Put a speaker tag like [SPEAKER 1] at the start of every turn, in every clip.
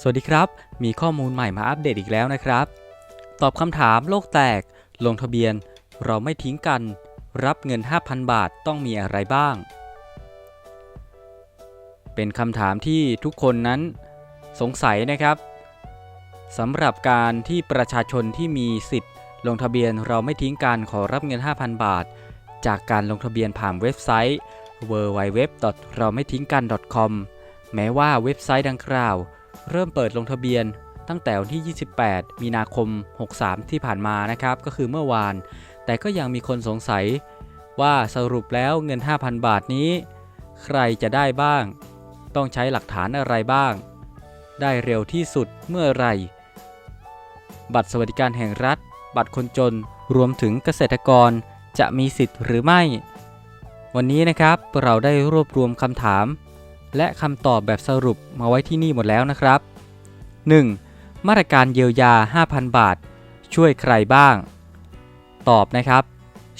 [SPEAKER 1] สวัสดีครับ มีข้อมูลใหม่มาอัปเดตอีกแล้วนะครับ ตอบคำถามโลกแตก ลงทะเบียน เราไม่ทิ้งกัน รับเงิน 5,000 บาทต้องมีอะไรบ้าง เป็นคำถามที่ทุกคนนั้นสงสัยนะครับสำหรับการที่ประชาชนที่มีสิทธิ์ ลงทะเบียนเราไม่ทิ้งกันขอรับเงิน 5,000 บาท จากการลงทะเบียนผ่านเว็บไซต์ www. เราไม่ทิ้งกัน .com แม้ว่าเว็บไซต์ดังกล่าว เริ่มเปิดลงทะเบียนตั้งแต่วันที่ 28 มีนาคม 63 ที่ผ่านมานะครับ ก็คือเมื่อวาน แต่ก็ยังมีคนสงสัยว่าสรุปแล้วเงิน 5,000 บาทนี้ ใครจะได้บ้าง ต้องใช้หลักฐานอะไรบ้าง ได้เร็วที่สุดเมื่อไร บัตรสวัสดิการแห่งรัฐ บัตรคนจน รวมถึงเกษตรกรจะมีสิทธิ์หรือไม่ วันนี้นะครับเราได้รวบรวมคำถาม และคำตอบแบบสรุปมาไว้ที่นี่หมดแล้วนะครับ 1. มาตรการเยียวยา 5,000 บาท ช่วยใครบ้าง ตอบนะครับ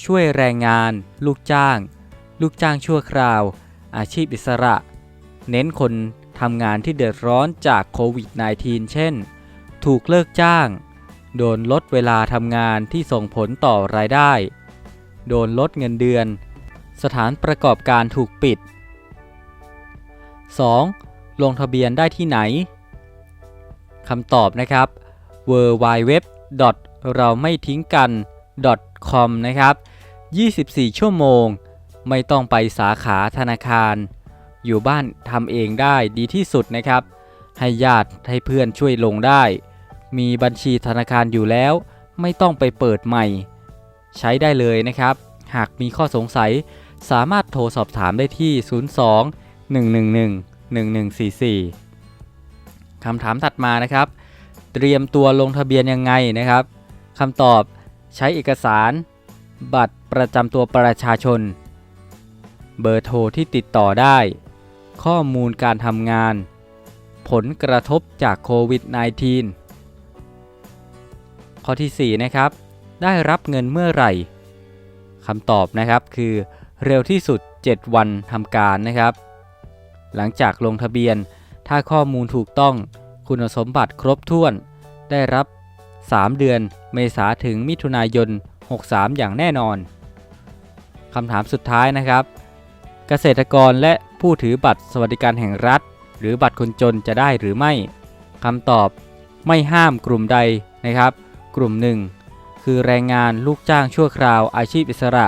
[SPEAKER 1] ช่วยแรงงาน ลูกจ้าง ลูกจ้างชั่วคราว อาชีพอิสระ เน้นคนทำงานที่เดือดร้อนจากโควิด -19 เช่น ถูกเลิกจ้าง โดนลดเวลาทำงานที่ส่งผลต่อรายได้ โดนลดเงินเดือน สถานประกอบการถูกปิด 2. ลงทะเบียนได้ที่ไหนคำตอบนะครับ w w w เราไม่ทิ้งกัน .com นะครับ 24 ชั่วโมง ไม่ต้องไปสาขาธนาคาร อยู่บ้านทำเองได้ดีที่สุดนะครับ ให้ญาติให้เพื่อนช่วยลงได้ มีบัญชีธนาคารอยู่แล้ว ไม่ต้องไปเปิดใหม่ ใช้ได้เลยนะครับ หากมีข้อสงสัยสามารถโทรสอบถามได้ที่ 02 111 1144คำถามถัดมานะครับ เตรียมตัวลงทะเบียนยังไงนะครับคำตอบใช้เอกสาร บัตรประจำตัวประชาชน เบอร์โทรที่ติดต่อได้ ข้อมูลการทำงาน ผลกระทบจากโควิด -19 ข้อที่ 4 นะครับ ได้รับเงินเมื่อไหร่คำตอบนะครับคือเร็วที่สุด 7 วันทำการนะครับ หลังจากลงทะเบียน ถ้าข้อมูลถูกต้อง คุณสมบัติครบถ้วน ได้รับ 3 เดือน เมษาถึงมิถุนายน 63 อย่างแน่นอนคำถามสุดท้ายนะครับ เกษตรกรและผู้ถือบัตรสวัสดิการแห่งรัฐ หรือบัตรคนจนจะได้หรือไม่คำตอบไม่ห้ามกลุ่มใดนะครับ กลุ่มหนึ่งคือแรงงานลูกจ้างชั่วคราวอาชีพอิสระ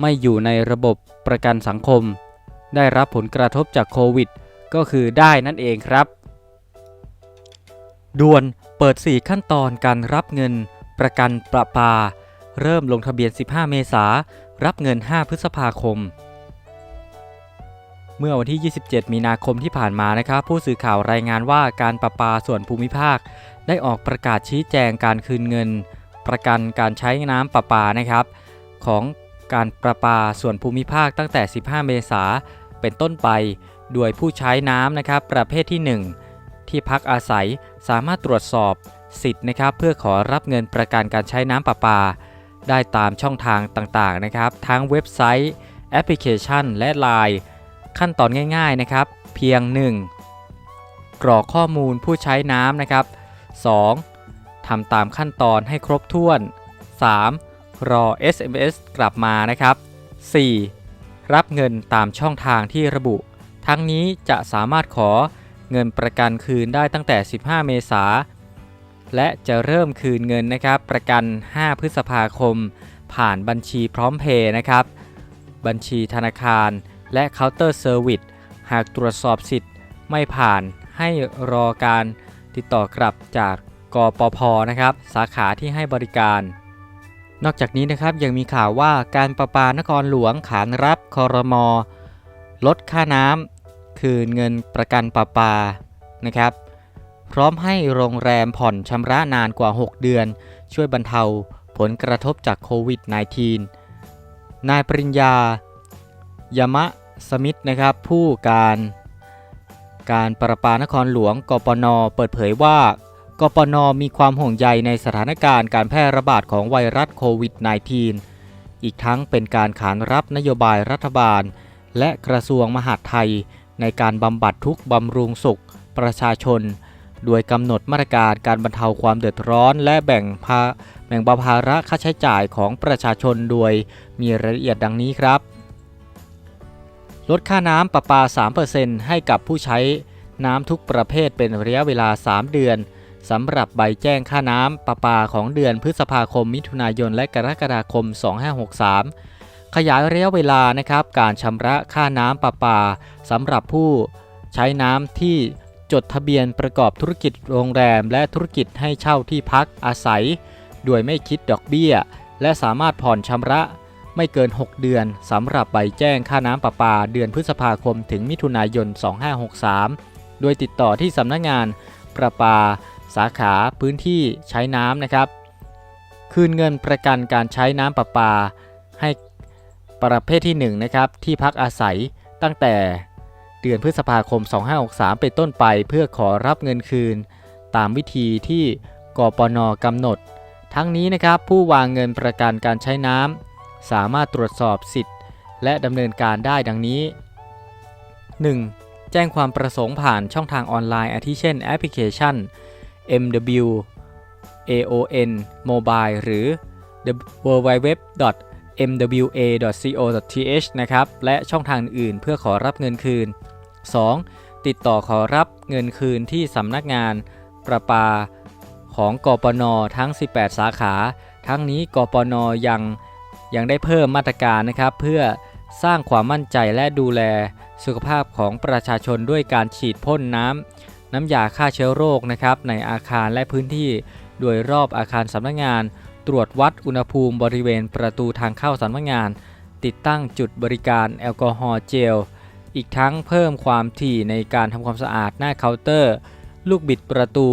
[SPEAKER 1] ไม่อยู่ในระบบประกันสังคม ได้รับผลกระทบจากโควิด ก็คือได้นั่นเองครับ ด่วนเปิด 4 ขั้นตอนการรับเงิน ประกันประปา เริ่มลงทะเบียน 15 เมษารับเงิน 5 พฤษภาคม เมื่อวันที่ 27 มีนาคมที่ผ่านมานะครับ ผู้สื่อข่าวรายงานว่าการประปาส่วนภูมิภาค ได้ออกประกาศชี้แจงการคืนเงิน ประกันการใช้น้ำประปานะครับ ของการประปาส่วนภูมิภาคตั้งแต่ 15 เมษา เป็นต้นไป โดยผู้ใช้น้ำนะครับประเภทที่ 1 ที่พักอาศัยสามารถตรวจสอบสิทธิ์นะครับเพื่อขอรับเงินประกันการใช้น้ำประปา ได้ตามช่องทางต่างๆนะครับ ทั้งเว็บไซต์ แอปพลิเคชัน และ Line ขั้นตอนง่ายๆนะครับ เพียง 1. กรอกข้อมูลผู้ใช้น้ำนะครับ 2. ทำตามขั้นตอนให้ครบถ้วน 3. รอ SMS กลับมานะครับ 4. รับเงินตามช่องทางที่ระบุ ทั้งนี้จะสามารถขอเงินประกันคืนได้ตั้งแต่ 15 เมษาและจะเริ่มคืนเงินนะครับ ประกัน 5 พฤษภาคม ผ่านบัญชีพร้อมเพย์นะครับ บัญชีธนาคาร และเคาน์เตอร์เซอร์วิสหากตรวจสอบสิทธิ์ไม่ผ่านให้รอการติดต่อกลับจากกปพนะครับ สาขาที่ให้บริการ นอกจากนี้นะครับยังมีข่าวว่าการประปานครหลวงขานรับคอรมอลดค่าน้ำคืนเงินประกันประปานะครับ พร้อมให้โรงแรมผ่อนชำระนานกว่า 6 เดือน ช่วยบรรเทาผลกระทบจากโควิด -19 นายปริญญายมะสมิธนะครับผู้การ การประปานครหลวงกปนเปิดเผยว่า กปนมีความห่วงใยในสถานการณ์การแพร่ระบาดของไวรัสโควิด -19 อีกทั้งเป็นการขานรับนโยบายรัฐบาล และกระทรวงมหาดไทย ในการบำบัดทุกบำรุงสุขประชาชน โดยกำหนดมาตรการการบรรเทาความเดือดร้อน และแบ่งภาแบ่งเบาภาระค่าใช้จ่ายของประชาชนโดยมีรายละเอียดดังนี้ครับ ลดค่าน้ำประปา 3%ให้กับผู้ใช้น้ำทุกประเภทเป็นระยะเวลา 3 เดือน สำหรับใบแจ้งค่าน้ำประปาของเดือนพฤษภาคม มิถุนายน และกรกฎาคม 2563 ขยายระยะเวลานะครับการชำระค่าน้ำประปาสำหรับผู้ใช้น้ำที่จดทะเบียนประกอบธุรกิจโรงแรม และธุรกิจให้เช่าที่พักอาศัย โดยไม่คิดดอกเบี้ย และสามารถผ่อนชำระไม่เกิน 6 เดือนสำหรับใบแจ้งค่าน้ำประปา เดือนพฤษภาคมถึงมิถุนายน 2563 โดยติดต่อที่สำนักงงานประปา สาขาพื้นที่ใช้น้ำนะครับ คืนเงินประกันการใช้น้ำประปา ให้ประเภทที่1นะครับที่พักอาศัยตั้งแต่เดือนพฤษภาคม 2563 เป็นต้นไป เพื่อขอรับเงินคืน ตามวิธีที่กปนกำหนด ทั้งนี้นะครับผู้วางเงินประกันการใช้น้ำสามารถตรวจสอบสิทธิ์ และดำเนินการได้ดังนี้ 1. แจ้งความประสงค์ผ่านช่องทางออนไลน์อาทิเช่นแอปพลิเคชัน MW AON Mobile หรือ www mwa.co.th นะครับ และช่องทางอื่นเพื่อขอรับเงินคืน 2. ติดต่อขอรับเงินคืนที่สำนักงานประปาของกปนทั้ง 18 สาขา ทั้งนี้กปนยังยังได้เพิ่มมาตรการนะครับ เพื่อสร้างความมั่นใจและดูแลสุขภาพของประชาชนด้วยการฉีดพ่นน้ำ น้ำยาฆ่าเชื้อโรคนะครับในอาคารและพื้นที่โดยรอบอาคารสำนักงาน ตรวจวัดอุณหภูมิบริเวณประตูทางเข้าสำนักงาน ติดตั้งจุดบริการแอลกอฮอล์เจล อีกทั้งเพิ่มความถี่ในการทำความสะอาดหน้าเคาน์เตอร์ ลูกบิดประตู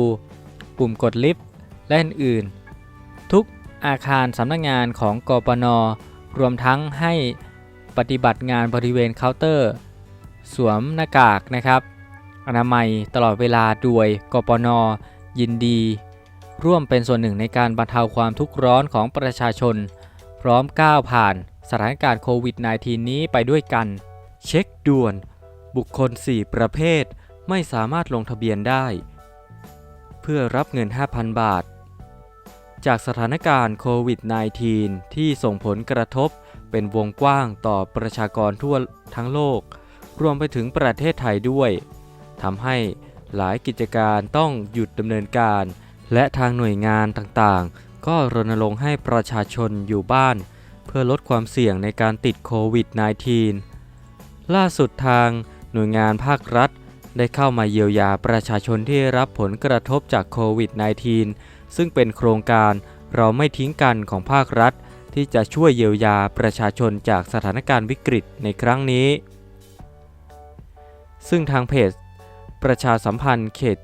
[SPEAKER 1] ปุ่มกดลิฟต์และอื่นๆทุกอาคารสำนักงานของกปน รวมทั้งให้ปฏิบัติงานบริเวณเคาน์เตอร์ สวมหน้ากากนะครับ อนามัยตลอดเวลาด้วยกปน ยินดี ร่วมเป็นส่วนหนึ่งในการบรรเทาความทุกข์ร้อนของประชาชน พร้อมก้าวผ่านสถานการณ์โควิด -19 นี้ไปด้วยกัน เช็คด่วน บุคคล 4 ประเภท ไม่สามารถลงทะเบียนได้ เพื่อรับเงิน 5,000 บาท จากสถานการณ์โควิด -19 ที่ส่งผลกระทบเป็นวงกว้างต่อประชากรทั่วทั้งโลก รวมไปถึงประเทศไทยด้วย ทำให้หลายกิจการต้องหยุดดำเนินการ และทางหน่วยงานต่างๆ ก็รณรงค์ให้ประชาชนอยู่บ้าน เพื่อลดความเสี่ยงในการติดโควิด -19 ล่าสุดทางหน่วยงานภาครัฐ ได้เข้ามาเยียวยาประชาชนที่รับผลกระทบจากโควิด -19 ซึ่งเป็นโครงการเราไม่ทิ้งกันของภาครัฐ ที่จะช่วยเยียวยาประชาชนจากสถานการณ์วิกฤตในครั้งนี้ ซึ่งทางเพจ ประชาสัมพันธ์เขต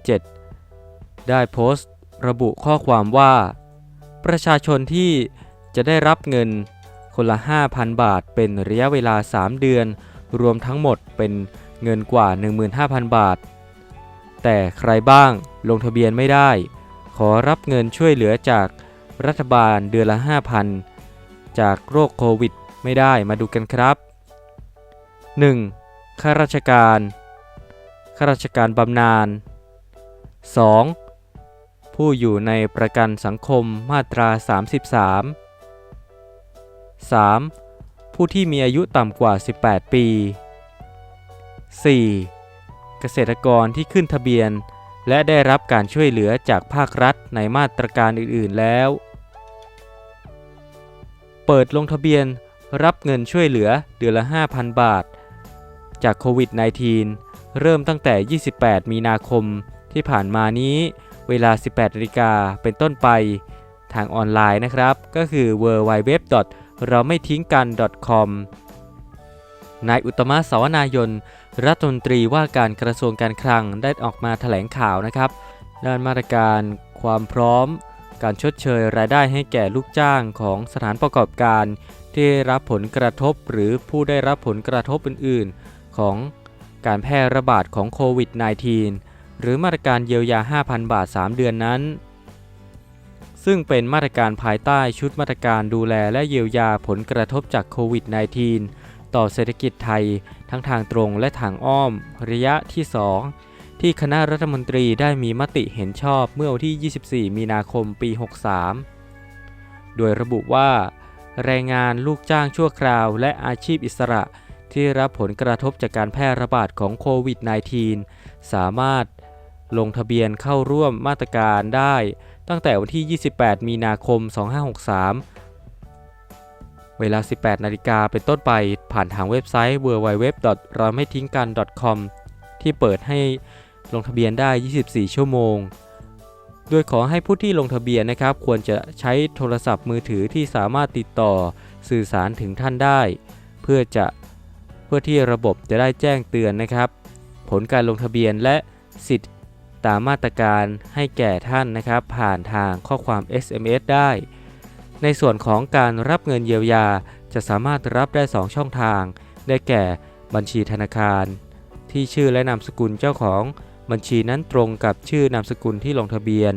[SPEAKER 1] 7 ได้โพสต์ ระบุข้อความว่า ประชาชนที่จะได้รับเงินคนละ 5,000 บาท เป็นระยะเวลา 3 เดือน รวมทั้งหมดเป็นเงินกว่า 15,000 บาท แต่ใครบ้างลงทะเบียนไม่ได้ ขอรับเงินช่วยเหลือจากรัฐบาลเดือนละ 5,000 จากโรคโควิด ไม่ได้มาดูกันครับ 1. ข้าราชการ ข้าราชการบำนาญ 2. ผู้อยู่ในประกันสังคมมาตรา 33 3. ผู้ที่มีอายุต่ำกว่า 18 ปี 4. เกษตรกรที่ขึ้นทะเบียน และได้รับการช่วยเหลือจากภาครัฐในมาตรการอื่น ๆ แล้ว เปิดลงทะเบียนรับเงินช่วยเหลือเดือนละ 5,000 บาท จากโควิด -19 เริ่มตั้งแต่ 28 มีนาคมที่ผ่านมานี้ เวลา 18นาฬิกาเป็นต้นไป ทางออนไลน์นะครับ ก็คือ w w w เราไม่ทิ้งกัน .com นายอุตมะสวนายน รัฐมนตรีว่าการกระทรวงการคลังได้ออกมาแถลงข่าวนะครับ ด้านมาตรการความพร้อม การชดเชยรายได้ให้แก่ลูกจ้างของสถานประกอบการ ที่รับผลกระทบหรือผู้ได้รับผลกระทบอื่น ๆ ของ การแพร่ระบาดของโควิด -19 หรือมาตรการเยียวยา 5,000 บาท 3 เดือนนั้น ซึ่งเป็นมาตรการภายใต้ชุดมาตรการดูแลและเยียวยาผลกระทบจากโควิด -19 ต่อเศรษฐกิจไทย ทั้งทางตรงและทางอ้อม ระยะที่ 2 ที่คณะรัฐมนตรีได้มีมติเห็นชอบเมื่อวันที่ 24 มีนาคม ปี 63 โดยระบุว่า แรงงานลูกจ้างชั่วคราวและอาชีพอิสระ ที่รับผลกระทบจากการแพร่ระบาดของโควิด -19 สามารถลงทะเบียนเข้าร่วมมาตรการได้ตั้งแต่วันที่ 28 มีนาคม 2563 เวลา 18 นาฬิกาเป็นต้นไปผ่านทางเว็บไซต์ www. เราไม่ทิ้งกัน .com ที่เปิดให้ลงทะเบียนได้ 24 ชั่วโมง โดยขอให้ผู้ที่ลงทะเบียนนะครับ ควรจะใช้โทรศัพท์มือถือที่สามารถติดต่อสื่อสารถึงท่านได้ เพื่อจะ พื่อที่ระบบจะได้แจ้งเตือนนะครับ ผลการลงทะเบียนและสิทธิ์ตามมาตรการให้แก่ท่านนะครับ ผ่านทางข้อความ SMS ได้ ในส่วนของการรับเงินเยียวยาจะสามารถรับได้ 2 ช่องทาง ได้แก่บัญชีธนาคาร ที่ชื่อและนามสกุลเจ้าของบัญชีนั้นตรงกับชื่อนามสกุลที่ลงทะเบียน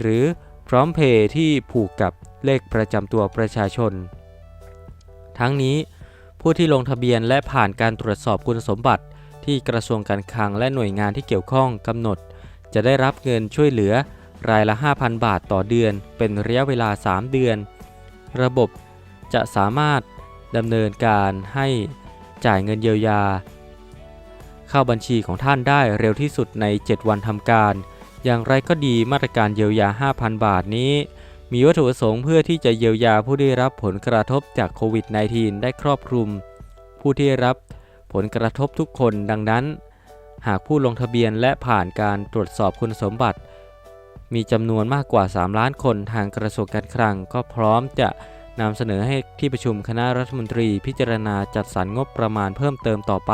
[SPEAKER 1] หรือพร้อมเพย์ที่ผูกกับเลขประจำตัวประชาชน ทั้งนี้ ผู้ที่ลงทะเบียนและผ่านการตรวจสอบคุณสมบัติ ที่กระทรวงการคลังและหน่วยงานที่เกี่ยวข้องกำหนด จะได้รับเงินช่วยเหลือรายละ 5,000 บาทต่อเดือน เป็นระยะเวลา 3 เดือน ระบบจะสามารถดำเนินการให้จ่ายเงินเยียวยา เข้าบัญชีของท่านได้เร็วที่สุดใน 7 วันทำการ อย่างไรก็ดีมาตรการเยียวยา 5,000 บาทนี้ มีวัตถุประสงค์เพื่อที่จะเยียวยาผู้ได้รับผลกระทบจากโควิด -19 ได้ครอบคลุม ผู้ที่รับผลกระทบทุกคนดังนั้น หากผู้ลงทะเบียนและผ่านการตรวจสอบคุณสมบัติ มีจำนวนมากกว่า 3 ล้านคนทางกระทรวงการคลัง ก็พร้อมจะนำเสนอให้ที่ประชุมคณะรัฐมนตรีพิจารณาจัดสรรงบประมาณเพิ่มเติมต่อไป